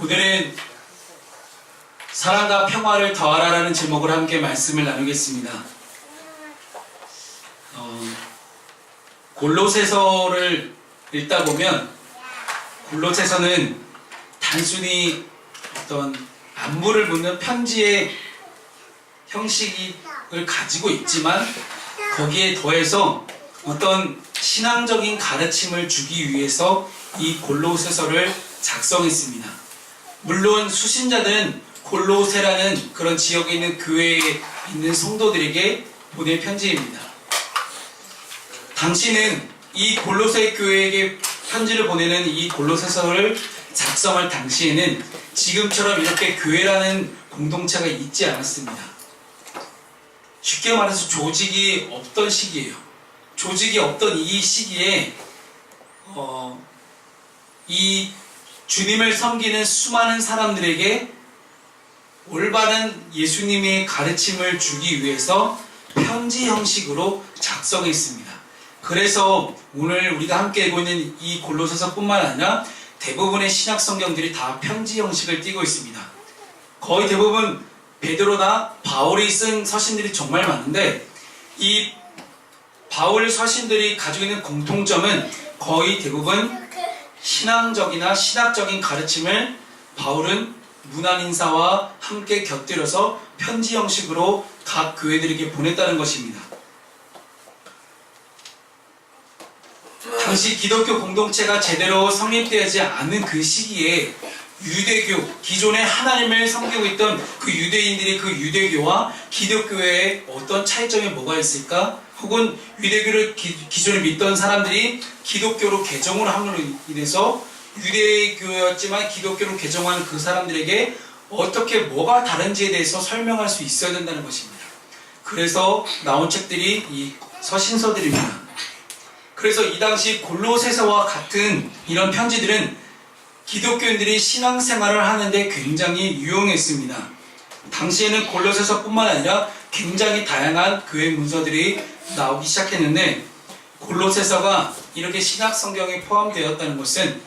오늘은 사랑과 평화를 더하라라는 제목으로 함께 말씀을 나누겠습니다. 어, 골로새서를 읽다 보면 골로새서는 단순히 어떤 안무를 묻는 편지의 형식을 가지고 있지만 거기에 더해서 어떤 신앙적인 가르침을 주기 위해서 이 골로새서를 작성했습니다. 물론 수신자는 골로세라는 그런 지역에 있는 교회에 있는 성도들에게 보낼 편지입니다. 당시는 이 골로새 교회에게 편지를 보내는 이 골로새서를 작성할 당시에는 지금처럼 이렇게 교회라는 공동체가 있지 않았습니다. 쉽게 말해서 조직이 없던 시기예요. 조직이 없던 이 시기에 어, 이 주님을 섬기는 수많은 사람들에게 올바른 예수님의 가르침을 주기 위해서 편지 형식으로 작성했습니다. 그래서 오늘 우리가 함께 읽고 있는 이 골로새서뿐만 아니라 대부분의 신약 성경들이 다 편지 형식을 띠고 있습니다. 거의 대부분 베드로나 바울이 쓴 서신들이 정말 많은데 이 바울 서신들이 가지고 있는 공통점은 거의 대부분 신앙적이나 신학적인 가르침을 바울은 문안 인사와 함께 곁들여서 편지 형식으로 각 교회들에게 보냈다는 것입니다. 당시 기독교 공동체가 제대로 성립되지 않은 그 시기에 유대교, 기존의 하나님을 섬기고 있던 그 유대인들이 그 유대교와 기독교의 어떤 차이점이 뭐가 있을까? 혹은 유대교를 기, 기존에 믿던 사람들이 기독교로 개종을 함으로 인해서 유대교였지만 기독교로 개종한 그 사람들에게 어떻게 뭐가 다른지에 대해서 설명할 수 있어야 된다는 것입니다. 그래서 나온 책들이 이 서신서들입니다. 그래서 이 당시 골로새서와 같은 이런 편지들은 기독교인들이 신앙생활을 하는데 굉장히 유용했습니다. 당시에는 골로새서뿐만 아니라 굉장히 다양한 교회 문서들이 나오기 시작했는데 골로새서가 이렇게 신약 성경에 포함되었다는 것은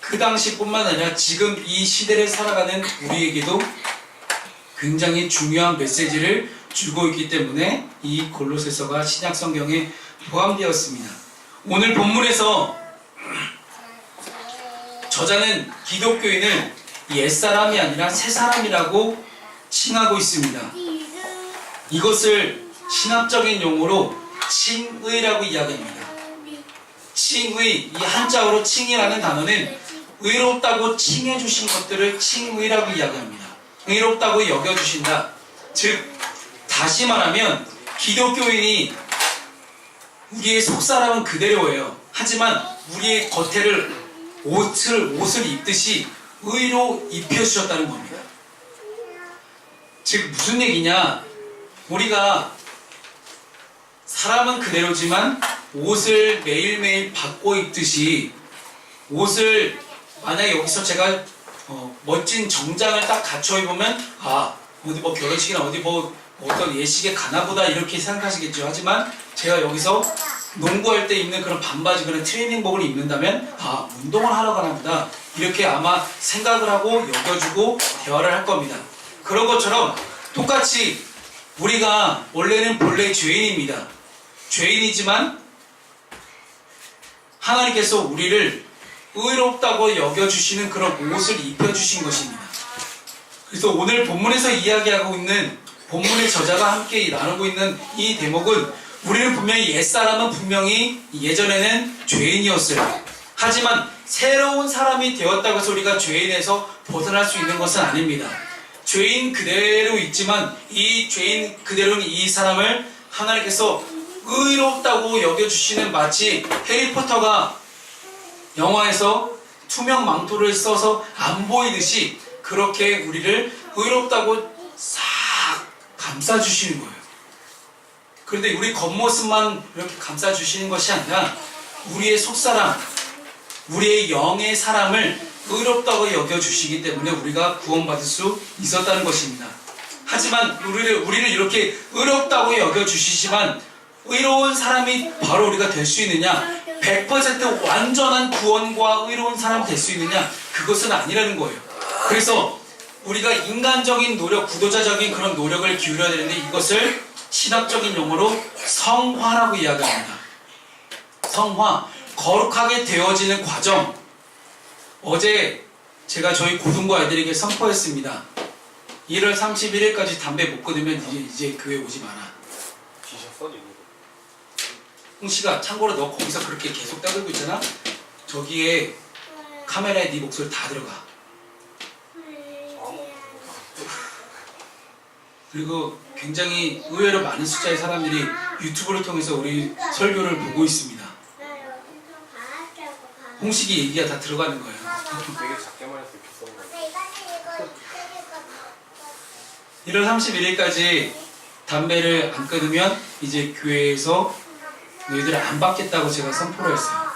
그 당시뿐만 아니라 지금 이 시대를 살아가는 우리에게도 굉장히 중요한 메시지를 주고 있기 때문에 이 골로새서가 신약 성경에 포함되었습니다. 오늘 본문에서 저자는 기독교인을 옛사람이 아니라 새사람이라고 칭하고 있습니다. 이것을 신학적인 용어로 칭의라고 이야기합니다. 칭의, 이 한자어로 칭이라는 단어는 의롭다고 칭해 주신 것들을 칭의라고 이야기합니다. 의롭다고 여겨 주신다. 즉, 다시 말하면 기독교인이 우리의 속사람은 그대로예요. 하지만 우리의 겉에를 옷을 옷을 입듯이 의로 입혀 주셨다는 겁니다. 즉 무슨 얘기냐? 우리가 사람은 그대로지만 옷을 매일매일 바꿔 입듯이 옷을 만약에 여기서 제가 어, 멋진 정장을 딱 갖춰 입으면 아 어디 뭐 결혼식이나 어디 뭐 어떤 예식에 가나보다 이렇게 생각하시겠죠. 하지만 제가 여기서 농구할 때 입는 그런 반바지 그런 트레이닝복을 입는다면 아 운동을 하러 가나보다 이렇게 아마 생각을 하고 여겨주고 대화를 할 겁니다. 그런 것처럼 똑같이 우리가 원래는 본래 죄인입니다. 죄인이지만 하나님께서 우리를 의롭다고 여겨주시는 그런 옷을 입혀주신 것입니다. 그래서 오늘 본문에서 이야기하고 있는 본문의 저자가 함께 나누고 있는 이 대목은 우리는 분명히 옛사람은 분명히 예전에는 죄인이었어요. 하지만 새로운 사람이 되었다고 해서 우리가 죄인에서 벗어날 수 있는 것은 아닙니다. 죄인 그대로 있지만 이 죄인 그대로는 이 사람을 하나님께서 의롭다고 여겨주시는 마치 해리포터가 영화에서 투명 망토를 써서 안 보이듯이 그렇게 우리를 의롭다고 싹 감싸주시는 거예요. 그런데 우리 겉모습만 이렇게 감싸주시는 것이 아니라 우리의 속사람, 우리의 영의 사람을 의롭다고 여겨주시기 때문에 우리가 구원받을 수 있었다는 것입니다. 하지만 우리를, 우리를 이렇게 의롭다고 여겨주시지만 의로운 사람이 바로 우리가 될 수 있느냐? 100% 완전한 구원과 의로운 사람 될 수 있느냐? 그것은 아니라는 거예요. 그래서 우리가 인간적인 노력, 구도자적인 그런 노력을 기울여야 되는데 이것을 신학적인 용어로 성화라고 이야기합니다. 성화, 거룩하게 되어지는 과정. 어제 제가 저희 고등부 아이들에게 선포했습니다. 1월 31일까지 담배 못 끊으면 이제, 이제 교회 오지 마라. 홍씨가 참고로 너 거기서 그렇게 계속 떠들고 있잖아. 저기에 카메라에 네 목소리 다 들어가. 그리고 굉장히 의외로 많은 숫자의 사람들이 유튜브를 통해서 우리 설교를 보고 있습니다. 홍식이 얘기가 다 들어가는 거예요. 되게 작게만 했을 때 비싼 거. 1월 31일까지 담배를 안 끊으면 이제 교회에서 너희들 안 받겠다고 제가 선포를 했어요.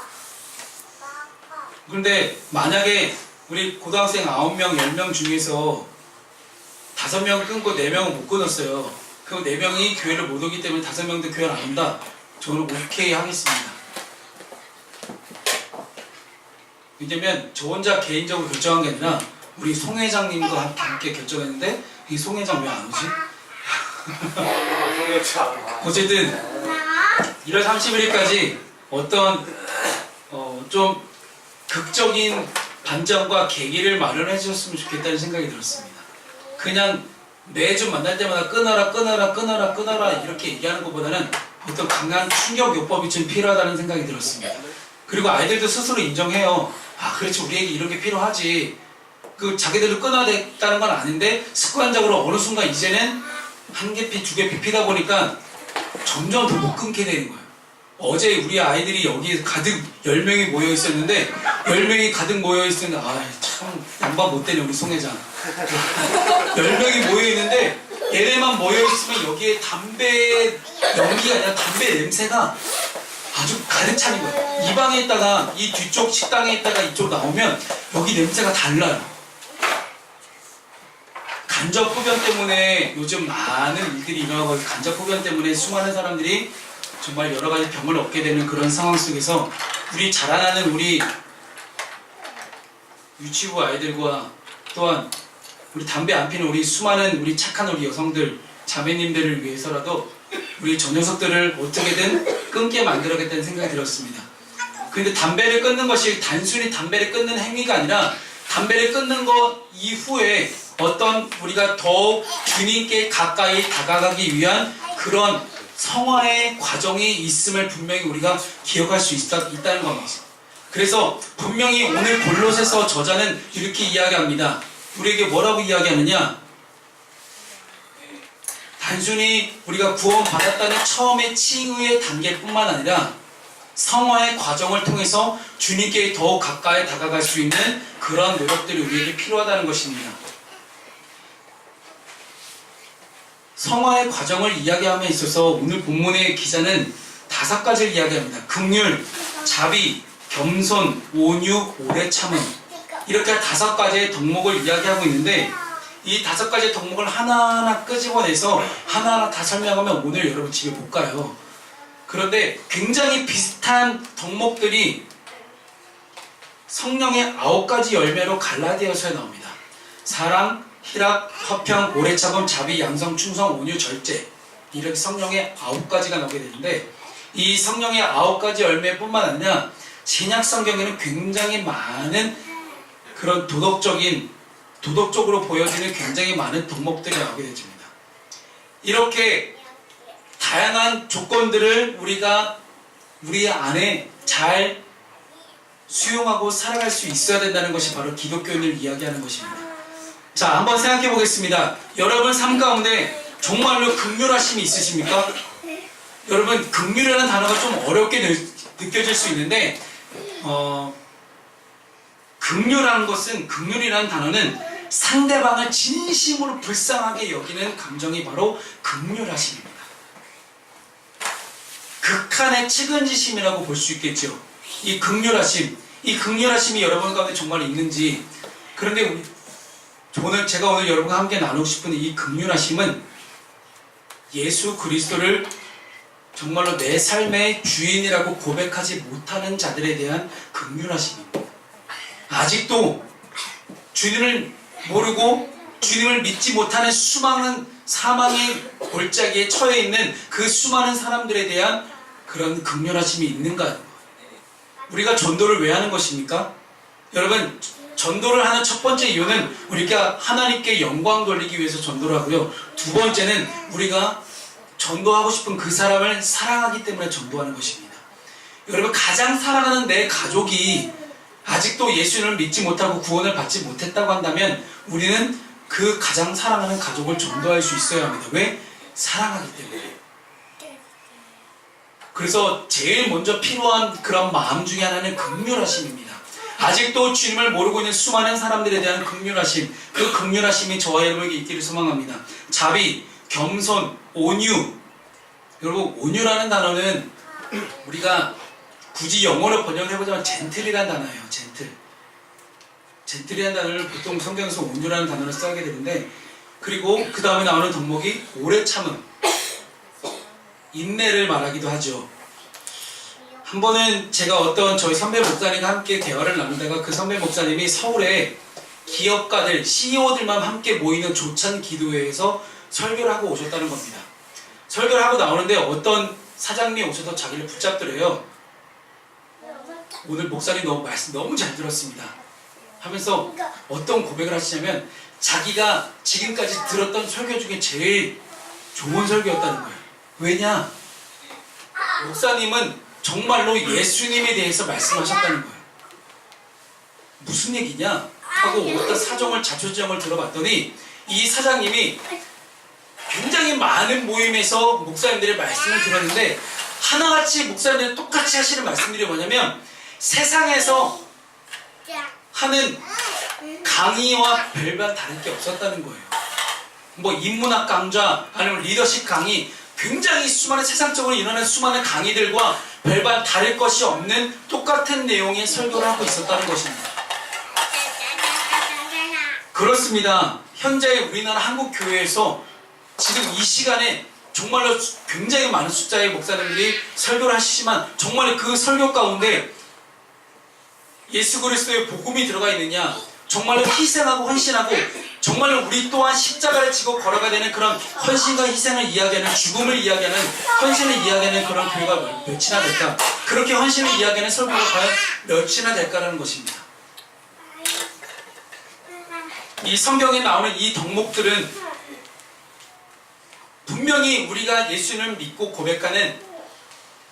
그런데 만약에 우리 고등학생 9명, 10명 중에서 5명 끊고 4명은 못 끊었어요. 그럼 4명이 교회를 못 오기 때문에 5명도 교회를 안 온다. 저는 오케이 하겠습니다. 왜냐면 저 혼자 개인적으로 결정한 게 아니라 우리 송 회장님과 함께, 결정했는데 이 송 회장 왜 안 오지? 참. 어쨌든 1월 31일까지 어떤 어, 좀 극적인 반전과 계기를 마련해 주셨으면 좋겠다는 생각이 들었습니다. 그냥 매주 만날 때마다 끊어라 끊어라 끊어라 끊어라 이렇게 얘기하는 것보다는 어떤 강한 충격 요법이 좀 필요하다는 생각이 들었습니다. 그리고 아이들도 스스로 인정해요. 아 그렇지 우리에게 이런 게 필요하지. 그 자기들도 끊어야 됐다는 건 아닌데 습관적으로 어느 순간 이제는 한 개 피, 두 개 피 피다 보니까 점점 더 못 끊게 되는 거예요. 어제 우리 아이들이 여기에 가득 10명이 모여 있었는데 10명이 가득 모여 있었는데 아참 양반 못 되네 우리 송 회장 10명이 모여 있는데 얘네만 모여 있으면 여기에 담배 연기가 아니라 담배 냄새가 아주 가득 차는 거예요. 이 방에 있다가 이 뒤쪽 식당에 있다가 이쪽 나오면 여기 냄새가 달라요. 간접 흡연 때문에 요즘 많은 일들이 일어나고 간접 흡연 때문에 수많은 사람들이 정말 여러 가지 병을 얻게 되는 그런 상황 속에서 우리 자라나는 우리 유치부 아이들과 또한 우리 담배 안 피는 우리 수많은 우리 착한 우리 여성들 자매님들을 위해서라도 우리 저 녀석들을 어떻게든 끊게 만들어야겠다는 생각이 들었습니다. 근데 담배를 끊는 것이 단순히 담배를 끊는 행위가 아니라 담배를 끊는 것 이후에 어떤 우리가 더욱 주님께 가까이 다가가기 위한 그런 성화의 과정이 있음을 분명히 우리가 기억할 수 있다, 있다는 겁니다. 그래서 분명히 오늘 골로새서 저자는 이렇게 이야기합니다. 우리에게 뭐라고 이야기하느냐? 단순히 우리가 구원받았다는 처음의 칭의의 단계뿐만 아니라 성화의 과정을 통해서 주님께 더욱 가까이 다가갈 수 있는 그런 노력들이 우리에게 필요하다는 것입니다. 성화의 과정을 이야기함에 있어서 오늘 본문의 기자는 다섯 가지를 이야기합니다. 긍휼, 자비, 겸손, 온유, 오래 참음. 이렇게 다섯 가지의 덕목을 이야기하고 있는데 이 다섯 가지의 덕목을 하나하나 끄집어내서 하나하나 다 설명하면 오늘 여러분 집에 못 가요. 그런데 굉장히 비슷한 덕목들이 성령의 아홉 가지 열매로 갈라디아서에 나옵니다. 사랑, 희락, 화평, 오래 참음, 자비, 양성, 충성, 온유, 절제 이렇게 성령의 아홉 가지가 나오게 되는데 이 성령의 아홉 가지 열매뿐만 아니라 신약 성경에는 굉장히 많은 그런 도덕적인 도덕적으로 보여지는 굉장히 많은 덕목들이 나오게 됩니다. 이렇게 다양한 조건들을 우리가 우리 안에 잘 수용하고 살아갈 수 있어야 된다는 것이 바로 기독교인을 이야기하는 것입니다. 자, 한번 생각해 보겠습니다. 여러분 삶 가운데 정말로 극률하심이 있으십니까? 여러분, 극률이라는 단어가 좀 어렵게 느, 느껴질 수 있는데, 어, 극률하는 것은, 극률이라는 단어는 상대방을 진심으로 불쌍하게 여기는 감정이 바로 극률하심입니다. 극한의 측은지심이라고 볼 수 있겠죠. 이 극률하심, 이 극률하심이 여러분 가운데 정말 있는지. 그런데 오늘 제가 오늘 여러분과 함께 나누고 싶은 이 극률하심은 예수 그리스도를 정말로 내 삶의 주인이라고 고백하지 못하는 자들에 대한 극률하심입니다. 아직도 주님을 모르고 주님을 믿지 못하는 수많은 사망의 골짜기에 처해 있는 그 수많은 사람들에 대한 그런 극렬하심이 있는가? 우리가 전도를 왜 하는 것입니까? 여러분 전도를 하는 첫 번째 이유는 우리가 하나님께 영광 돌리기 위해서 전도를 하고요. 두 번째는 우리가 전도하고 싶은 그 사람을 사랑하기 때문에 전도하는 것입니다. 여러분 가장 사랑하는 내 가족이 아직도 예수님을 믿지 못하고 구원을 받지 못했다고 한다면 우리는 그 가장 사랑하는 가족을 전도할 수 있어야 합니다. 왜? 사랑하기 때문에. 그래서 제일 먼저 필요한 그런 마음 중에 하나는 극률하심입니다. 아직도 주님을 모르고 있는 수많은 사람들에 대한 극률하심, 그 극률하심이 저와 여러분에게 있기를 소망합니다. 자비, 겸손, 온유. 여러분, 온유라는 단어는 우리가 굳이 영어로 번역을 해보자면 젠틀이라는 단어예요. 젠틀. 젠틀이라는 단어를 보통 성경에서 온유라는 단어를 써게 되는데 그리고 그 다음에 나오는 덕목이 오래 참음. 인내를 말하기도 하죠. 한 번은 제가 어떤 저희 선배 목사님과 함께 대화를 나누다가 그 선배 목사님이 서울에 기업가들, CEO들만 함께 모이는 조찬 기도회에서 설교를 하고 오셨다는 겁니다. 설교를 하고 나오는데 어떤 사장님이 오셔서 자기를 붙잡더래요. 오늘 목사님 너무 말씀 너무 잘 들었습니다. 하면서 어떤 고백을 하시냐면 자기가 지금까지 들었던 설교 중에 제일 좋은 설교였다는 거예요. 왜냐? 목사님은 정말로 예수님에 대해서 말씀하셨다는 거예요. 무슨 얘기냐? 하고 어떤 사정을 자초지정을 들어봤더니 이 사장님이 굉장히 많은 모임에서 목사님들의 말씀을 들었는데 하나같이 목사님들이 똑같이 하시는 말씀들이 뭐냐면 세상에서 하는 강의와 별반 다른 게 없었다는 거예요. 뭐 인문학 강좌 아니면 리더십 강의 굉장히 수많은 세상적으로 일어나는 수많은 강의들과 별반 다를 것이 없는 똑같은 내용의 설교를 하고 있었다는 것입니다. 그렇습니다. 현재 우리나라 한국 교회에서 지금 이 시간에 정말로 수- 굉장히 많은 숫자의 목사님들이 설교를 하시지만 정말 그 설교 가운데 예수 그리스도의 복음이 들어가 있느냐 정말로 희생하고 헌신하고 정말로 우리 또한 십자가를 지고 걸어가야 되는 그런 헌신과 희생을 이야기하는 죽음을 이야기하는 헌신을 이야기하는 그런 교회가 몇- 몇이나 될까 그렇게 헌신을 이야기하는 설교가 과연 몇이나 될까라는 것입니다 이 성경에 나오는 이 덕목들은 분명히 우리가 예수님을 믿고 고백하는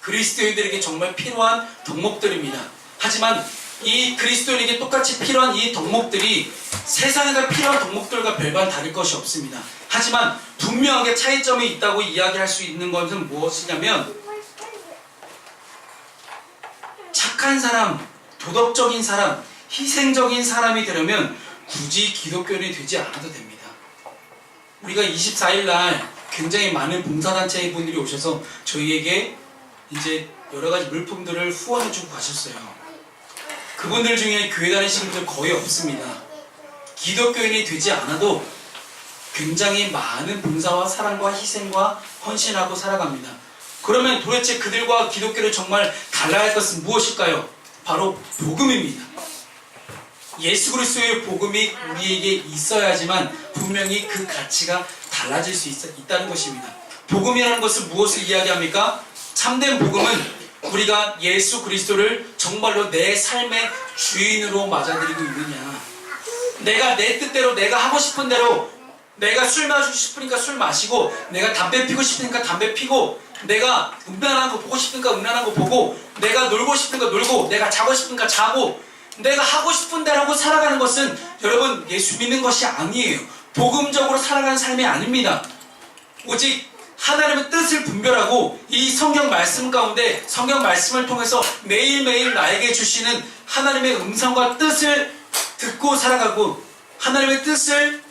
그리스도인들에게 정말 필요한 덕목들입니다. 하지만 이 그리스도인에게 똑같이 필요한 이 덕목들이 세상에서 필요한 덕목들과 별반 다를 것이 없습니다. 하지만 분명하게 차이점이 있다고 이야기할 수 있는 것은 무엇이냐면 착한 사람, 도덕적인 사람, 희생적인 사람이 되려면 굳이 기독교인이 되지 않아도 됩니다. 우리가 24일 날 굉장히 많은 봉사단체 분들이 오셔서 저희에게 이제 여러 가지 물품들을 후원해주고 가셨어요. 그분들 중에 교회 다니시는 분들 거의 없습니다. 기독교인이 되지 않아도 굉장히 많은 봉사와 사랑과 희생과 헌신하고 살아갑니다. 그러면 도대체 그들과 기독교를 정말 달라야 할 것은 무엇일까요? 바로 복음입니다. 예수 그리스도의 복음이 우리에게 있어야지만 분명히 그 가치가 달라질 수 있, 있다는 것입니다. 복음이라는 것은 무엇을 이야기합니까? 참된 복음은 우리가 예수 그리스도를 정말로 내 삶의 주인으로 맞아들이고 있느냐. 내가 내 뜻대로 내가 하고 싶은 대로 내가 술 마시고 싶으니까 술 마시고 내가 담배 피고 싶으니까 담배 피고 내가 음란한 거 보고 싶으니까 음란한 거 보고 내가 놀고 싶으니까 놀고 내가 자고 싶으니까 자고 내가 하고 싶은 대로 하고 살아가는 것은 여러분 예수 믿는 것이 아니에요. 복음적으로 살아가는 삶이 아닙니다. 오직 하나님의 뜻을 분별하고 이 성경 말씀 가운데 성경 말씀을 통해서 매일매일 나에게 주시는 하나님의 음성과 뜻을 듣고 살아가고 하나님의 뜻을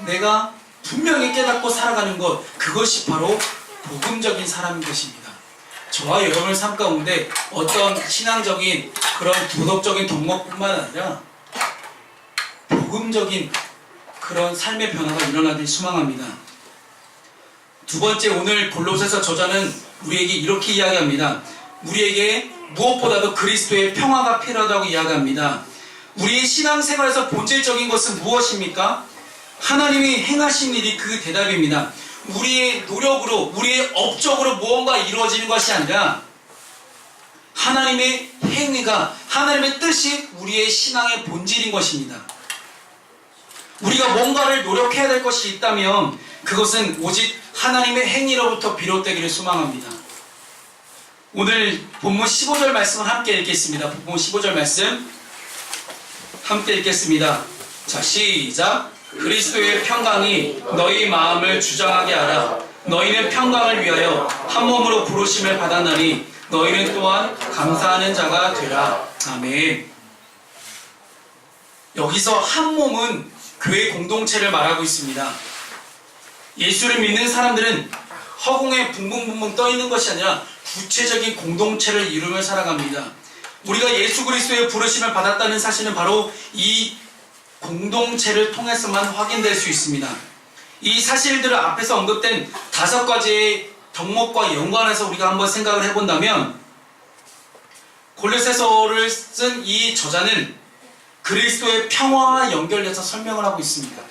내가 분명히 깨닫고 살아가는 것 그것이 바로 복음적인 사람인 것입니다. 저와 여러분의 삶 가운데 어떤 신앙적인 그런 도덕적인 덕목뿐만 아니라 복음적인 그런 삶의 변화가 일어나길 소망합니다. 두 번째 오늘 골로새서 저자는 우리에게 이렇게 이야기합니다. 우리에게 무엇보다도 그리스도의 평화가 필요하다고 이야기합니다. 우리의 신앙생활에서 본질적인 것은 무엇입니까? 하나님이 행하신 일이 그 대답입니다. 우리의 노력으로, 우리의 업적으로 무언가 이루어지는 것이 아니라 하나님의 행위가, 하나님의 뜻이 우리의 신앙의 본질인 것입니다. 우리가 뭔가를 노력해야 될 것이 있다면 그것은 오직 하나님의 행위로부터 비롯되기를 소망합니다. 오늘 본문 15절 말씀을 함께 읽겠습니다. 본문 15절 말씀 함께 읽겠습니다. 자, 시작. 그리스도의 평강이 너희 마음을 주장하게 하라. 너희는 평강을 위하여 한 몸으로 부르심을 받았나니 너희는 또한 감사하는 자가 되라. 아멘. 여기서 한 몸은 교회 공동체를 말하고 있습니다. 예수를 믿는 사람들은 허공에 붕붕붕붕 떠 있는 것이 아니라 구체적인 공동체를 이루며 살아갑니다. 우리가 예수 그리스도의 부르심을 받았다는 사실은 바로 이 공동체를 통해서만 확인될 수 있습니다. 이 사실들을 앞에서 언급된 다섯 가지의 덕목과 연관해서 우리가 한번 생각을 해본다면 골로새서를 쓴 이 저자는 그리스도의 평화와 연결해서 설명을 하고 있습니다.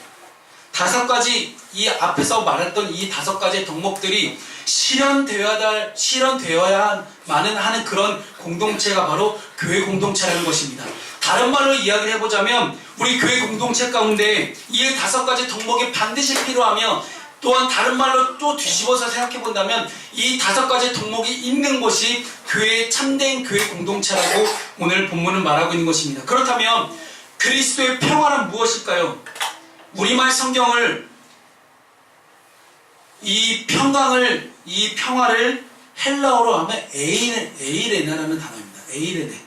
다섯 가지 이 앞에서 말했던 이 다섯 가지의 덕목들이 실현되어야 실현되어야만은 하는 그런 공동체가 바로 교회 공동체라는 것입니다. 다른 말로 이야기를 해보자면 우리 교회 공동체 가운데 이 다섯 가지 덕목이 반드시 필요하며 또한 다른 말로 또 뒤집어서 생각해 본다면 이 다섯 가지 덕목이 있는 것이 교회의 참된 교회 공동체라고 오늘 본문은 말하고 있는 것입니다. 그렇다면 그리스도의 평화는 무엇일까요? 우리말 성경을 이 평강을 이 평화를 헬라어로 하면 에이레, 에이레나라는 단어입니다. 에이레네.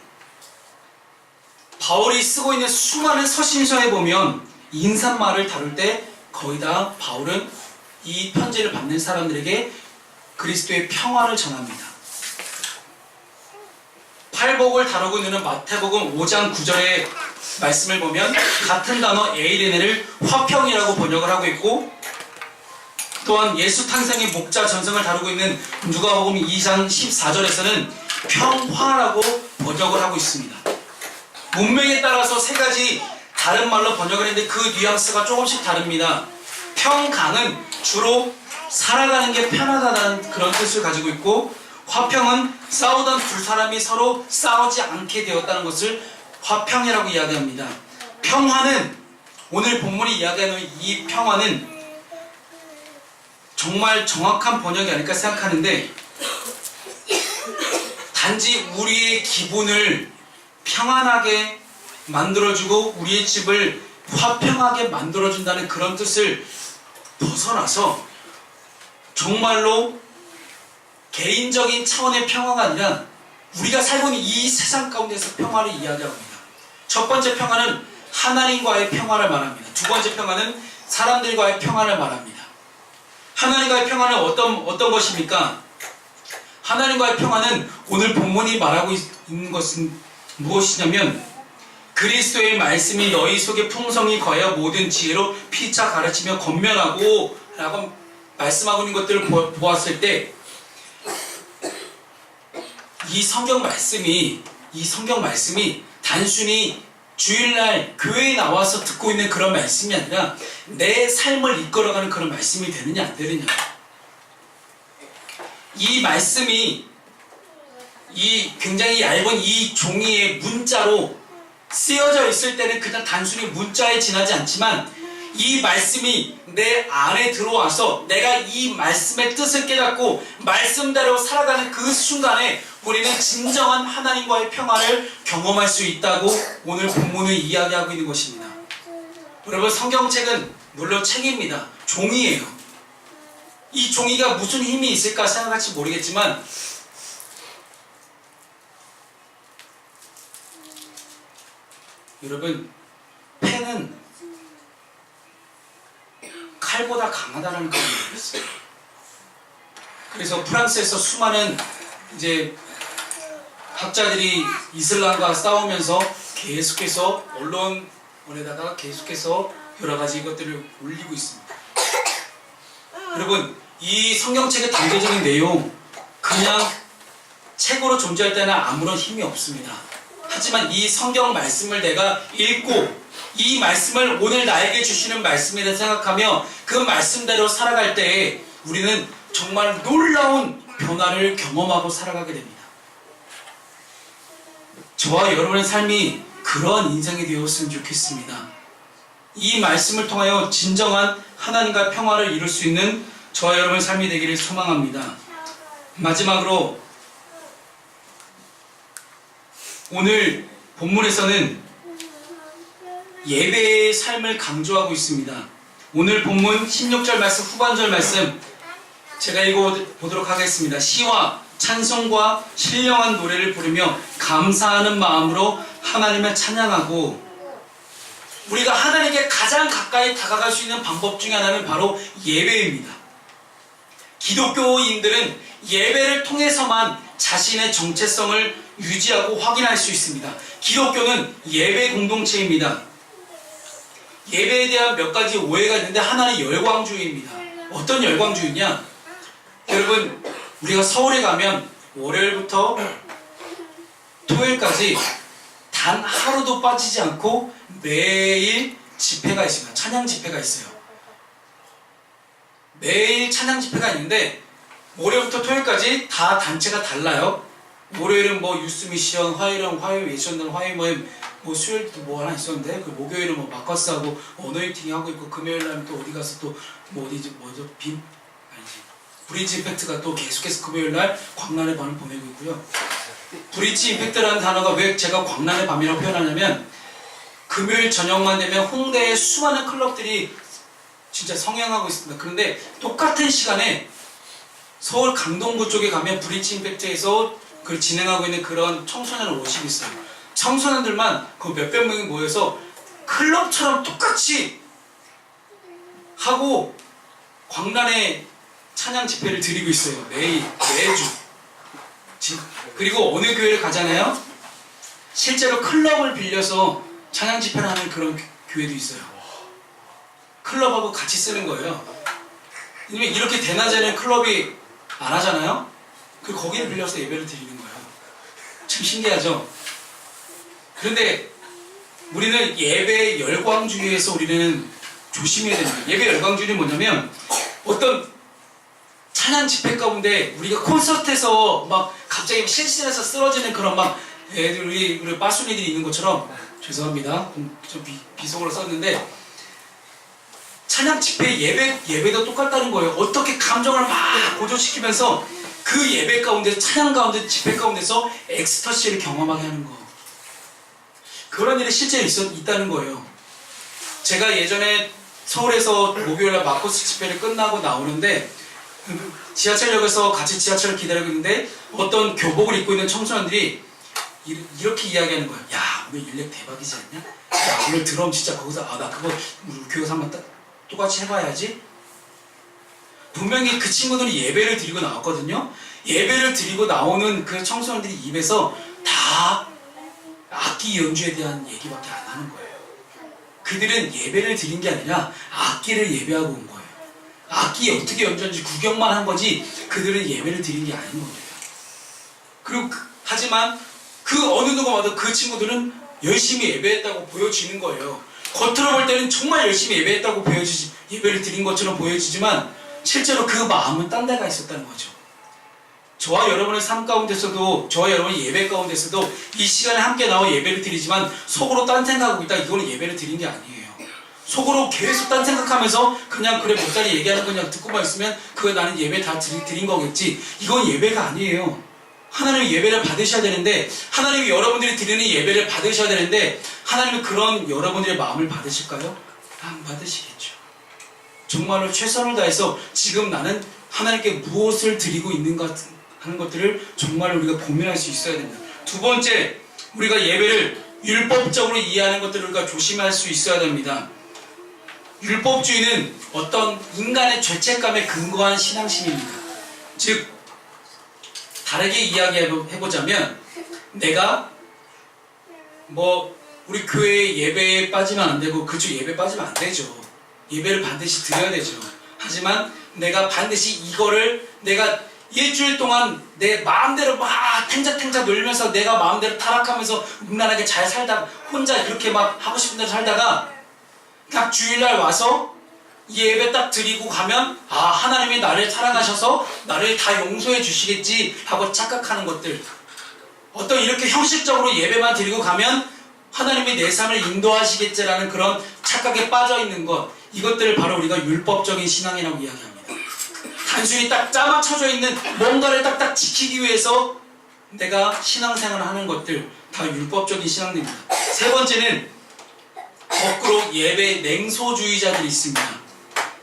바울이 쓰고 있는 수많은 서신서에 보면 인사말을 다룰 때 거의 다 바울은 이 편지를 받는 사람들에게 그리스도의 평화를 전합니다. 팔복을 다루고 있는 마태복음 5장 9절의 말씀을 보면 같은 단어 에이레네를 화평이라고 번역을 하고 있고 또한 예수 탄생의 목자 전승을 다루고 있는 누가복음 2장 14절에서는 평화라고 번역을 하고 있습니다. 문맥에 따라서 세 가지 다른 말로 번역을 했는데 그 뉘앙스가 조금씩 다릅니다. 평강은 주로 살아가는 게 편하다는 그런 뜻을 가지고 있고 화평은 싸우던 두 사람이 서로 싸우지 않게 되었다는 것을 화평이라고 이야기합니다. 평화는 오늘 본문이 이야기하는 이 평화는 정말 정확한 번역이 아닐까 생각하는데 단지 우리의 기분을 평안하게 만들어주고 우리의 집을 화평하게 만들어준다는 그런 뜻을 벗어나서 정말로 개인적인 차원의 평화가 아니라 우리가 살고 있는 이 세상 가운데서 평화를 이야기하고 있습니다. 첫 번째 평화는 하나님과의 평화를 말합니다. 두 번째 평화는 사람들과의 평화를 말합니다. 하나님과의 평화는 어떤 어떤 것입니까? 하나님과의 평화는 오늘 본문이 말하고 있- 있는 것은 무엇이냐면 그리스도의 말씀이 너희 속에 풍성히 거하여 모든 지혜로 피차 가르치며 건면하고 라고 말씀하고 있는 것들을 보, 보았을 때 이 성경 말씀이 이 성경 말씀이 단순히 주일날 교회에 나와서 듣고 있는 그런 말씀이 아니라 내 삶을 이끌어가는 그런 말씀이 되느냐 안 되느냐. 이 말씀이 이 굉장히 얇은 이 종이의 문자로 쓰여져 있을 때는 그냥 단순히 문자에 지나지 않지만 이 말씀이 내 안에 들어와서 내가 이 말씀의 뜻을 깨닫고 말씀대로 살아가는 그 순간에 우리는 진정한 하나님과의 평화를 경험할 수 있다고 오늘 본문을 이야기하고 있는 것입니다. 여러분 성경책은 물론 책입니다. 종이에요. 이 종이가 무슨 힘이 있을까 생각할지 모르겠지만 여러분 펜은 칼보다 강하다는 그런 얘기가 있어요. 그래서 프랑스에서 수많은 이제 학자들이 이슬람과 싸우면서 계속해서 언론에다가 계속해서 여러 가지 것들을 올리고 있습니다. 여러분 이 성경책의 단계적인 내용 그냥 책으로 존재할 때는 아무런 힘이 없습니다. 하지만 이 성경 말씀을 내가 읽고 이 말씀을 오늘 나에게 주시는 말씀이라 생각하며 그 말씀대로 살아갈 때에 우리는 정말 놀라운 변화를 경험하고 살아가게 됩니다. 저와 여러분의 삶이 그러한 인생이 되었으면 좋겠습니다. 이 말씀을 통하여 진정한 하나님과 평화를 이룰 수 있는 저와 여러분의 삶이 되기를 소망합니다. 마지막으로 오늘 본문에서는 예배의 삶을 강조하고 있습니다. 오늘 본문 16절 말씀 후반절 말씀 제가 읽어보도록 하겠습니다. 시와 찬송과 신령한 노래를 부르며 감사하는 마음으로 하나님을 찬양하고 우리가 하나님께 가장 가까이 다가갈 수 있는 방법 중에 하나는 바로 예배입니다. 기독교인들은 예배를 통해서만 자신의 정체성을 유지하고 확인할 수 있습니다. 기독교는 예배 공동체입니다. 예배에 대한 몇 가지 오해가 있는데 하나는 열광주의입니다. 어떤 열광주의냐? 여러분, 우리가 서울에 가면 월요일부터 토요일까지 단 하루도 빠지지 않고 매일 집회가 있습니다. 찬양 집회가 있어요. 매일 찬양 집회가 있는데 월요일부터 토요일까지 다 단체가 달라요. 월요일은 뭐 유스 미션, 화요일은 화요일 미션들 화요일 모임, 뭐 수요일도 뭐 하나 있었는데 그 목요일은 뭐 마커스 하고 어노인팅 하고 있고 금요일 날은 또 어디 가서 또 뭐 어디지 뭐죠 빔 아니지 브리지 임팩트가 또 계속해서 금요일 날 광란의 밤을 보내고 있고요. 브리지 임팩트라는 단어가 왜 제가 광란의 밤이라고 표현하냐면 금요일 저녁만 되면 홍대에 수많은 클럽들이 진짜 성행하고 있습니다. 그런데 똑같은 시간에 서울 강동구 쪽에 가면 브리지 임팩트에서 그 진행하고 있는 그런 청소년 워십이 있어요. 청소년들만 그 몇백 명이 모여서 클럽처럼 똑같이 하고 광란의 찬양 집회를 드리고 있어요. 매일 매주. 지- 그리고 어느 교회를 가잖아요. 실제로 클럽을 빌려서 찬양 집회를 하는 그런 교- 교회도 있어요. 클럽하고 같이 쓰는 거예요. 왜냐면 이렇게 대낮에는 클럽이 안 하잖아요. 그 거기를 빌려서 예배를 드리는 거예요. 참 신기하죠. 그런데 우리는 예배 열광주의에서 우리는 조심해야 됩니다. 예배 열광주의는 뭐냐면 어떤 찬양 집회 가운데 우리가 콘서트에서 막 갑자기 실신해서 쓰러지는 그런 막 애들이 우리 빠순이들이 있는 것처럼 죄송합니다. 좀 비, 비속어로 썼는데 찬양 집회 예배 예배도 똑같다는 거예요. 어떻게 감정을 막 고조시키면서 그 예배 가운데 찬양 가운데 집회 가운데서 엑스터시를 경험하게 하는 거. 그런 일이 실제 있었 있다는 거예요. 제가 예전에 서울에서 목요일날 마코스 집회를 끝나고 나오는데 그 지하철역에서 같이 지하철을 기다리고 있는데 어떤 교복을 입고 있는 청소년들이 이- 이렇게 이야기하는 거예요. 야 오늘 일렉 대박이지 않냐? 야 오늘 드럼 진짜 거기서 아 나 그거 우리 교회에서 한번 딱 똑같이 해봐야지. 분명히 그 친구들이 예배를 드리고 나왔거든요. 예배를 드리고 나오는 그 청소년들이 입에서 다 악기 연주에 대한 얘기밖에 안 하는 거예요. 그들은 예배를 드린 게 아니라 악기를 예배하고 온 거예요. 악기 어떻게 연주하는지 구경만 한 거지 그들은 예배를 드린 게 아닌 거예요. 그리고 그- 하지만 그 어느 봐도 그 친구들은 열심히 예배했다고 보여지는 거예요. 겉으로 볼 때는 정말 열심히 예배했다고 보여지지 예배를 드린 것처럼 보여지지만 실제로 그 마음은 딴 데가 있었다는 거죠. 저와 여러분의 삶 가운데서도 저와 여러분의 예배 가운데서도 이 시간에 함께 나와 예배를 드리지만 속으로 딴 생각하고 있다 이거는 예배를 드린 게 아니에요. 속으로 계속 딴 생각하면서 그냥 그래 몇자리 얘기하는 거 그냥 듣고만 있으면 그거 나는 예배 다 드린, 거겠지 이건 예배가 아니에요. 하나님의 예배를 받으셔야 되는데 하나님이 여러분들이 드리는 예배를 받으셔야 되는데 하나님은 그런 여러분들의 마음을 받으실까요? 안 받으시겠죠. 정말로 최선을 다해서 지금 나는 하나님께 무엇을 드리고 있는가 하는 것들을 정말 우리가 고민할 수 있어야 됩니다. 두 번째, 우리가 예배를 율법적으로 이해하는 것들을 우리가 조심할 수 있어야 됩니다. 율법주의는 어떤 인간의 죄책감에 근거한 신앙심입니다. 즉, 다르게 이야기해보자면, 내가 뭐, 우리 교회 예배에 빠지면 안 되고, 그쪽 예배 빠지면 안 되죠. 예배를 반드시 드려야 되죠. 하지만 내가 반드시 이거를 내가 일주일 동안 내 마음대로 막 탱자탱자 놀면서 내가 마음대로 타락하면서 음란하게 잘 살다가 혼자 그렇게 막 하고 싶은 대로 살다가 딱 주일날 와서 예배 딱 드리고 가면 아 하나님이 나를 사랑하셔서 나를 다 용서해 주시겠지 하고 착각하는 것들 어떤 이렇게 형식적으로 예배만 드리고 가면 하나님이 내 삶을 인도하시겠지라는 그런 착각에 빠져 있는 것 이것들을 바로 우리가 율법적인 신앙이라고 이야기합니다. 단순히 딱 짜맞춰져 있는 뭔가를 딱딱 지키기 위해서 내가 신앙생활을 하는 것들 다 율법적인 신앙입니다. 세 번째는 거꾸로 예배 냉소주의자들이 있습니다.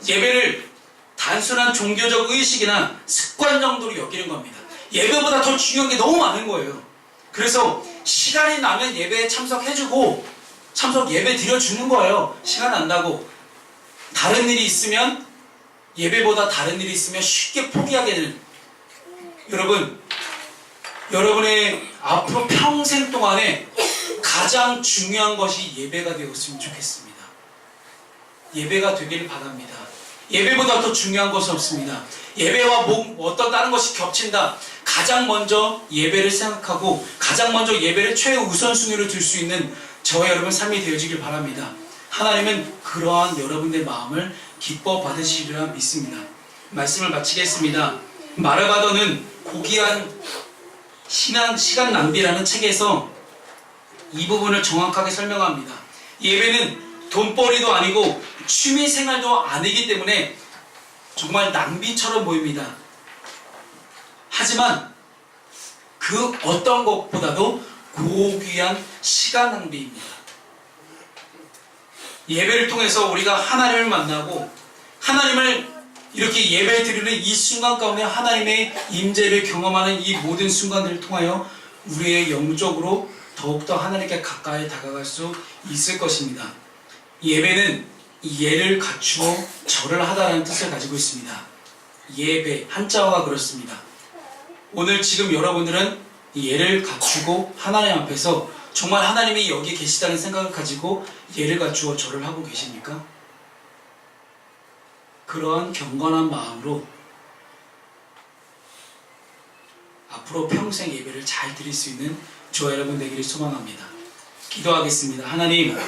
예배를 단순한 종교적 의식이나 습관 정도로 여기는 겁니다. 예배보다 더 중요한 게 너무 많은 거예요. 그래서 시간이 나면 예배에 참석해주고 참석 예배 드려주는 거예요. 시간 난다고 다른 일이 있으면 예배보다 다른 일이 있으면 쉽게 포기하게 되는 여러분 여러분의 앞으로 평생 동안에 가장 중요한 것이 예배가 되었으면 좋겠습니다. 예배가 되기를 바랍니다. 예배보다 더 중요한 것은 없습니다. 예배와 뭐 어떤 다른 것이 겹친다. 가장 먼저 예배를 생각하고 가장 먼저 예배를 최우선순위로 둘 수 있는 저와 여러분 삶이 되어지길 바랍니다. 하나님은 그러한 여러분의 마음을 기뻐 받으시리라 믿습니다. 말씀을 마치겠습니다. 마르바더는 고귀한 신앙 시간 낭비라는 책에서 이 부분을 정확하게 설명합니다. 예배는 돈벌이도 아니고 취미 생활도 아니기 때문에 정말 낭비처럼 보입니다. 하지만 그 어떤 것보다도 고귀한 시간 낭비입니다. 예배를 통해서 우리가 하나님을 만나고 하나님을 이렇게 예배 드리는 이 순간 가운데 하나님의 임재를 경험하는 이 모든 순간들을 통하여 우리의 영적으로 더욱더 하나님께 가까이 다가갈 수 있을 것입니다. 예배는 예를 갖추어 절을 하다라는 뜻을 가지고 있습니다. 예배 한자어가 그렇습니다. 오늘 지금 여러분들은 예를 갖추고 하나님 앞에서 정말 하나님이 여기 계시다는 생각을 가지고 예를 갖추어 절을 하고 계십니까? 그러한 경건한 마음으로 앞으로 평생 예배를 잘 드릴 수 있는 저와 여러분 되기를 소망합니다. 기도하겠습니다. 하나님